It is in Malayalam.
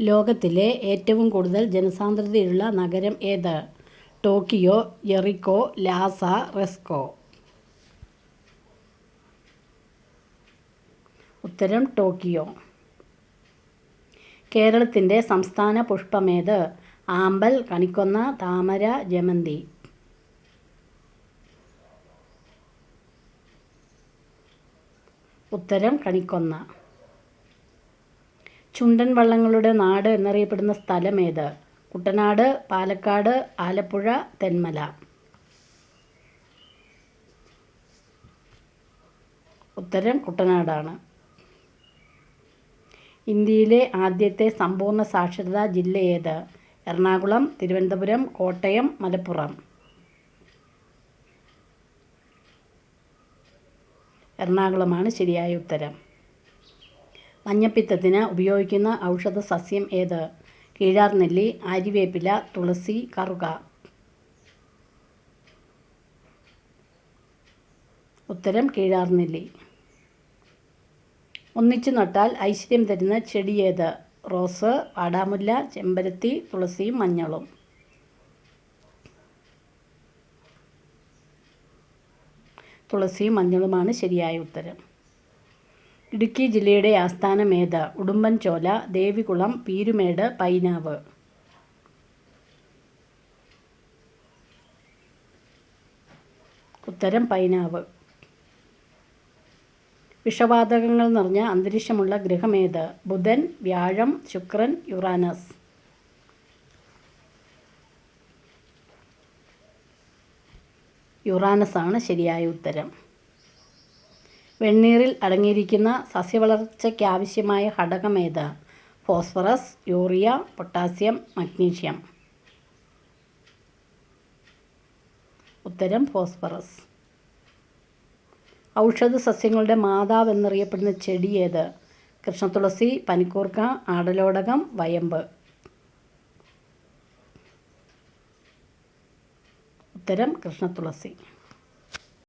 ലോകത്തിലെ ഏറ്റവും കൂടുതൽ ജനസാന്ദ്രതയുള്ള നഗരം ഏത്? ടോക്കിയോ ജെറിക്കോ ലാസ റെസ്കോ. ഉത്തരം ടോക്കിയോ. കേരളത്തിന്റെ സംസ്ഥാന പുഷ്പമേത്? ആമ്പൽ കണിക്കൊന്ന താമര ജമന്തി. ഉത്തരം കണിക്കൊന്ന. ചുണ്ടൻ വള്ളങ്ങളുടെ നാട് എന്നറിയപ്പെടുന്ന സ്ഥലമേത് കുട്ടനാട് പാലക്കാട് ആലപ്പുഴ തെന്മല. ഉത്തരം കുട്ടനാടാണ്. ഇന്ത്യയിലെ ആദ്യത്തെ സമ്പൂർണ സാക്ഷരതാ ജില്ല ഏത്? എറണാകുളം തിരുവനന്തപുരം കോട്ടയം മലപ്പുറം. എറണാകുളമാണ് ശരിയായ ഉത്തരം. മഞ്ഞപ്പിത്തത്തിന് ഉപയോഗിക്കുന്ന ഔഷധ സസ്യം ഏത്? കീഴാർനെല്ലി ആര്യവേപ്പില തുളസി കറുക. ഉത്തരം കീഴാർനെല്ലി. ഒന്നിച്ചു നട്ടാൽ ഐശ്വര്യം തരുന്ന ചെടി ഏത്? റോസ് വാടാമുല്ല ചെമ്പരത്തി തുളസിയും മഞ്ഞളും. തുളസിയും മഞ്ഞളുമാണ് ശരിയായ ഉത്തരം. ഇടുക്കി ജില്ലയുടെ ആസ്ഥാനമേത് ഉടുമ്പൻചോല ദേവികുളം പീരുമേട് പൈനാവ്. ഉത്തരം പൈനാവ്. വിഷവാതകങ്ങൾ നിറഞ്ഞ അന്തരീക്ഷമുള്ള ഗ്രഹമേത് ബുധൻ വ്യാഴം ശുക്രൻ യുറാനസ്. യുറാനസ് ആണ് ശരിയായ ഉത്തരം. വെണ്ണീറിൽ അടങ്ങിയിരിക്കുന്ന സസ്യവളർച്ചയ്ക്കാവശ്യമായ ഘടകമേത്? Phosphorus urea potassium magnesium. ഉത്തരം ഫോസ്ഫറസ്. ഔഷധ സസ്യങ്ങളുടെ മാതാവ് എന്നറിയപ്പെടുന്ന ചെടി ഏത്? കൃഷ്ണതുളസി പനിക്കൂർക്ക ആടലോടകം വയമ്പ്. ഉത്തരം കൃഷ്ണതുളസി.